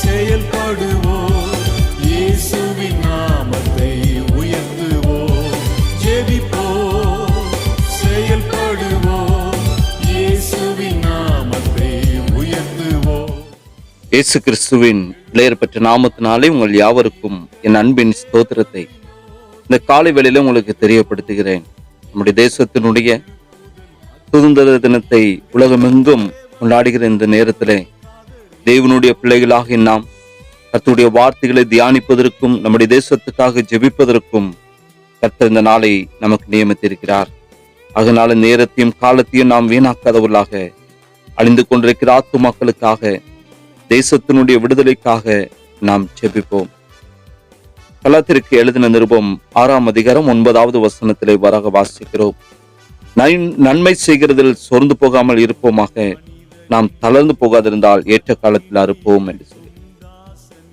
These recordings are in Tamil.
செயல்படுவோம் இயேசுவின் நாமத்தை உயர்த்துவோம். ஜெபிப்போம் செயல்படுவோம் இயேசுவின் நாமத்தை உயர்த்துவோம். இயேசு கிறிஸ்துவின் பெயர் பெற்ற நாமத்தினாலே உங்கள் யாவருக்கும் என் அன்பின் ஸ்தோத்திரத்தை இந்த காலை வேளையில உங்களுக்கு தெரியப்படுத்துகிறேன். நம்முடைய தேசத்தினுடைய சுதந்திர தினத்தை உலகமெங்கும் கொண்டாடுகிற இந்த நேரத்திலே தேவனுடைய பிள்ளைகளாக நாம் கத்துடைய வார்த்தைகளை தியானிப்பதற்கும் நம்முடைய தேசத்துக்காக ஜெபிப்பதற்கும் கத்த இந்த நாளை நமக்கு நியமித்திருக்கிறார். அதனால நேரத்தையும் காலத்தையும் நாம் வீணாக்காதவர்களாக அழிந்து கொண்டிருக்கிற ஆத்து மக்களுக்காக தேசத்தினுடைய விடுதலைக்காக நாம் ஜெபிப்போம். கலாத்திற்கு எழுதின நிருபம் ஆறாம் அதிகாரம் ஒன்பதாவது வசனத்திலே வராக வாசிக்கிறோம். நன்மை செய்கிறதில் சோர்ந்து போகாமல் இருப்போமாக நாம் தளர்ந்து போகாதிருந்தால் ஏற்ற காலத்தில் அறுப்போம் என்று சொல்லி.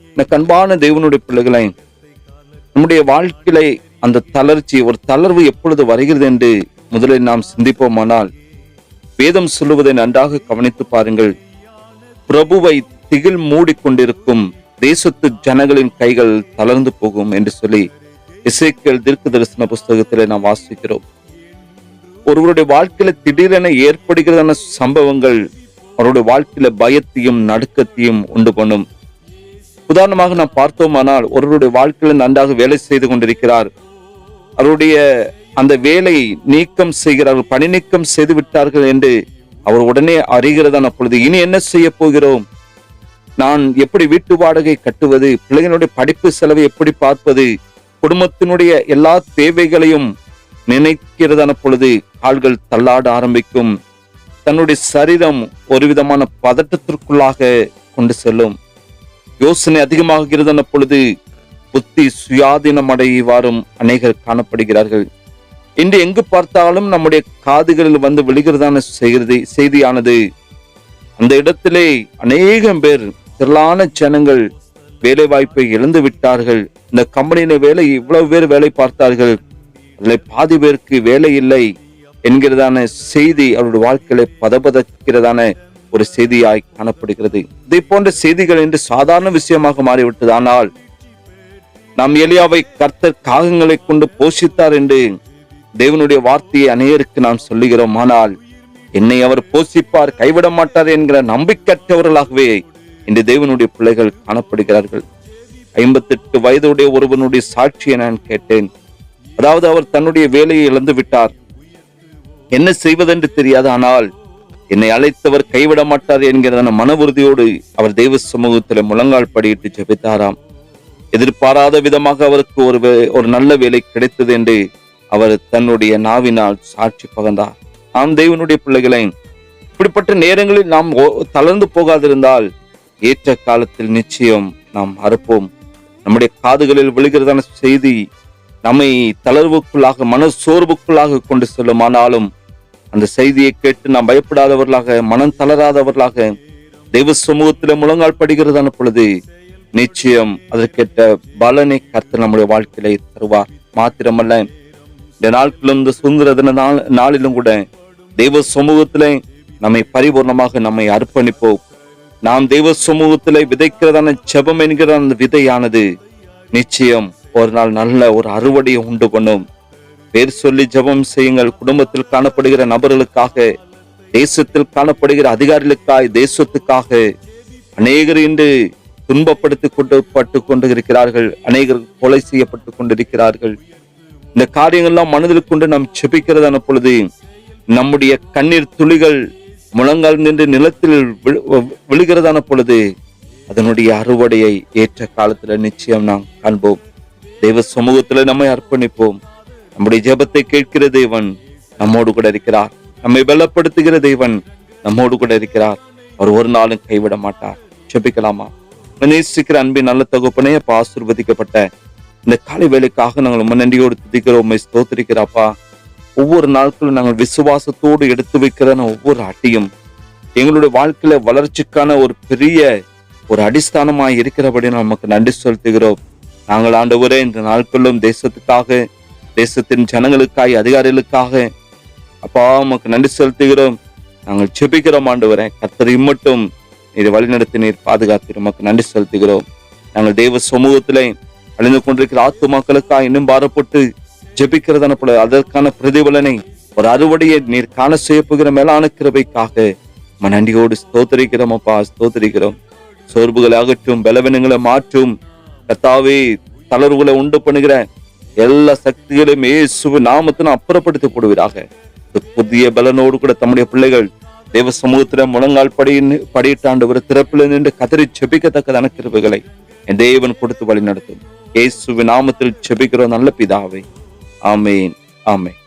இந்த கண்பான தேவனுடைய பிள்ளைகளை நம்முடைய வாழ்க்கையில அந்த தளர்ச்சி ஒரு தளர்வு எப்பொழுது வருகிறது என்று முதலில் நாம் சிந்திப்போமானால் வேதம் சொல்லுவதை நன்றாக கவனித்து பாருங்கள். பிரபுவை திகில் மூடிக்கொண்டிருக்கும் தேசத்து ஜனங்களின் கைகள் தளர்ந்து போகும் என்று சொல்லி இசைக்கல் தீர்க்க தரிசன புஸ்தகத்திலே நாம் வாசிக்கிறோம். ஒருவருடைய வாழ்க்கையில திடீரென ஏற்படுகிறதான சம்பவங்கள் அவருடைய வாழ்க்கையில பயத்தையும் நடுக்கத்தையும் உண்டு பண்ணும். உதாரணமாக நாம் பார்த்தோமானால் ஒருவருடைய வாழ்க்கையில நன்றாக வேலை செய்து கொண்டிருக்கிறார். அவருடைய அந்த வேலை நீக்கம் செய்கிறார்கள் பணி நீக்கம் செய்து விட்டார்கள் என்று அவர் உடனே அறிகிறதான பொழுது இனி என்ன செய்ய போகிறோம்? நான் எப்படி வீட்டு வாடகை கட்டுவது? பிள்ளைகளுடைய படிப்பு செலவை எப்படி பார்ப்பது? குடும்பத்தினுடைய எல்லா தேவைகளையும் நினைக்கிறதான பொழுது கால்கள் தள்ளாட ஆரம்பிக்கும். தன்னுடைய சரீரம் ஒரு விதமான பதட்டத்திற்குள்ளாக கொண்டு செல்லும். யோசனை அதிகமாகிறது பொழுது புத்தி சுயாதீனம் அடைவாரும் அநேகர் காணப்படுகிறார்கள். இன்று எங்கு பார்த்தாலும் நம்முடைய காதுகளில் வந்து விழுகிறதான செய்கிறது செய்தியானது அந்த இடத்திலே அநேகம் பேர் திரளான ஜனங்கள் வேலை வாய்ப்பை இழந்து விட்டார்கள். இந்த கம்பெனியில வேலை இவ்வளவு பேர் வேலை பார்த்தார்கள். அதில் பாதி பேருக்கு வேலை இல்லை. என்கிறதான செய்தி அவருடைய வாழ்க்கையில பதபதக்கிறதான ஒரு செய்தியாய் காணப்படுகிறது. இதை போன்ற செய்திகள் என்று சாதாரண விஷயமாக மாறிவிட்டது. ஆனால் நாம் எலியாவை கர்த்தர் காகங்களை கொண்டு போஷித்தார் என்று தேவனுடைய வார்த்தையை அநேகருக்கு நாம் சொல்லுகிறோம். ஆனால் என்னை அவர் போஷிப்பார் கைவிட மாட்டார் என்கிற நம்பிக்கையற்றவர்களாகவே இன்று தேவனுடைய பிள்ளைகள் காணப்படுகிறார்கள். ஐம்பத்தெட்டு வயதுடைய ஒருவனுடைய சாட்சியை நான் கேட்டேன். அதாவது அவர் தன்னுடைய வேலையை இழந்து விட்டார் என்ன செய்வதென்று தெரியாது ஆனால் என்னை அழைத்தவர் கைவிட மாட்டார் என்கிறதான மன உறுதியோடு அவர் தெய்வ சமூகத்தில் முழங்கால் படியிட்டு ஜெபித்தாராம். எதிர்பாராத விதமாக அவருக்கு ஒரு ஒரு நல்ல வேலை கிடைத்தது என்று அவர் தன்னுடைய நாவினால் சாட்சி பகர்ந்தார். நாம் தெய்வனுடைய பிள்ளைகளை இப்படிப்பட்ட நேரங்களில் நாம் ஓ- தளர்ந்து போகாதிருந்தால் ஏற்ற காலத்தில் நிச்சயம் நாம் அறுப்போம் நம்முடைய காதுகளில் விழுகிறதான செய்தி நம்மை தளர்வுக்குள்ளாக மன சோர்வுக்குள்ளாக கொண்டு செல்லுமானாலும் அந்த செய்தியை கேட்டு நாம் பயப்படாதவர்களாக மனம் தளராதவர்களாக தெய்வ சமூகத்தில் முழங்கால் படுகிறதான பொழுது நிச்சயம் அதற்கேற்ற பலனை கர்த்தர் நம்முடைய வாழ்க்கையில தருவார். மாத்திரமல்ல இந்த நாட்களும் இந்த சுதந்திர தின நாள் நாளிலும் கூட தெய்வ சமூகத்தில் நம்மை பரிபூர்ணமாக நம்மை அர்ப்பணிப்போம். நாம் தெய்வ சமூகத்திலே விதைக்கிறதான ஜெபம் என்கிற அந்த விதையானது நிச்சயம் ஒரு நாள் நல்ல ஒரு அறுவடையை உண்டு பண்ணும். பேர் சொல்லி ஜெபம் செய்யுங்கள். குடும்பத்தில் காணப்படுகிற நபர்களுக்காக தேசத்தில் காணப்படுகிற அதிகாரிகளுக்காய் தேசத்துக்காக அநேகர் இன்று துன்பப்படுத்திக் கொண்டு பட்டு கொண்டு இருக்கிறார்கள் அநேகர் கொலை செய்யப்பட்டு கொண்டிருக்கிறார்கள். இந்த காரியங்கள்லாம் மனதில் கொண்டு நாம் செபிக்கிறதான பொழுது நம்முடைய கண்ணீர் துளிகள் முழங்கால் நின்று நிலத்தில் விழு- விழுகிறதான பொழுது அதனுடைய அறுவடையை ஏற்ற காலத்தில் நிச்சயம் நாம் காண்போம். தெய்வ சமூகத்துல நம்மை அர்ப்பணிப்போம். நம்முடைய ஜெபத்தை கேட்கிற தேவன் நம்மோடு கூட இருக்கிறார். நம்மை வெள்ளப்படுத்துகிற தேவன் நம்மோடு கூட இருக்கிறார். அவர் ஒரு நாளும் கைவிட மாட்டார். ஜெபிக்கலாமா? நேசிக்கிற அன்பின் நல்ல தகுப்பனே அப்ப ஆசிர்வதிக்கப்பட்ட இந்த காலை வேலைக்காக நாங்கள் உம்ம நன்றியோடு துதிக்கிறோம். உம்மை ஒவ்வொரு நாட்களும் நாங்கள் விசுவாசத்தோடு எடுத்து வைக்கிற ஒவ்வொரு அட்டியும் எங்களுடைய வாழ்க்கையில வளர்ச்சிக்கான ஒரு பெரிய ஒரு அடிஸ்தானமாய் இருக்கிறபடி நமக்கு நன்றி செலுத்துகிறோம். நாங்கள் ஆண்டவரே இந்த நாட்களும் தேசத்துக்காக தேசத்தின் ஜனங்களுக்காய் அதிகாரிகளுக்காக அப்பா உமக்கு நன்றி செலுத்துகிறோம். நாங்கள் செபிக்கிறோம் ஆண்டவரே. கர்த்தர் இம்மட்டும் நீர் வழிநடத்தி நீர் பாதுகாத்து உமக்கு நன்றி செலுத்துகிறோம். நாங்கள் தெய்வ சமூகத்திலே அழிந்து கொண்டிருக்கிற ஆத்துமாக்களுக்காக இன்னும் பாரப்பட்டு ஜெபிக்கிறதான போல அதற்கான பிரதிபலனை ஒரு அறுவடையை நீர் காண செய்யப்போகிற மேலான கிருபைக்காக நம்ம நன்றியோடு ஸ்தோத்தரிக்கிறோம் அப்பா ஸ்தோத்தரிக்கிறோம். சோர்வுகளை அகற்றும் பலவீனங்களை மாற்றும் கத்தாவே தளர்வுகளை உண்டு பண்ணுகிற எல்லா சக்திகளையும் இயேசுவின் நாமத்திനും அப்புறப்படுத்தி போடுவீராக புதிய பலனோடு கூட தம்முடைய பிள்ளைகள் தேவ சமூகத்துல முழங்கால் படியின் படியிட்டாண்டு ஒரு திறப்பில் நின்று கதறி செபிக்கத்தக்கதான கிருபைகளை என் தேவன் கொடுத்து வழி நடத்தும் இயேசுவின் நாமத்தில் செபிக்கிற நல்ல பிதாவே. ஆமேன் ஆமேன்.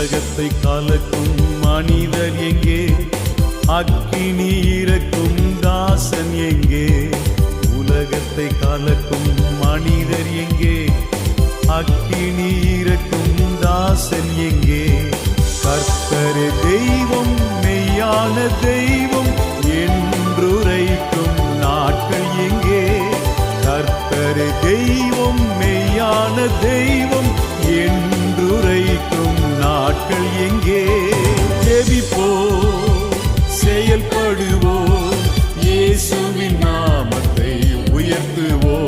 உலகத்தை கலக்கும் மனிதர் எங்கே? அக்கினி இறக்கும் தாசன் எங்கே? உலகத்தை கலக்கும் மனிதர் எங்கே? அக்கினி இறக்கும் தாசன் எங்கே? கர்த்தர் தெய்வம் மெய்யான தெய்வம் என்றுரைக்கும் நாட்கள் எங்கே? கர்த்தர் தெய்வம் மெய்யான தெய்வம் его.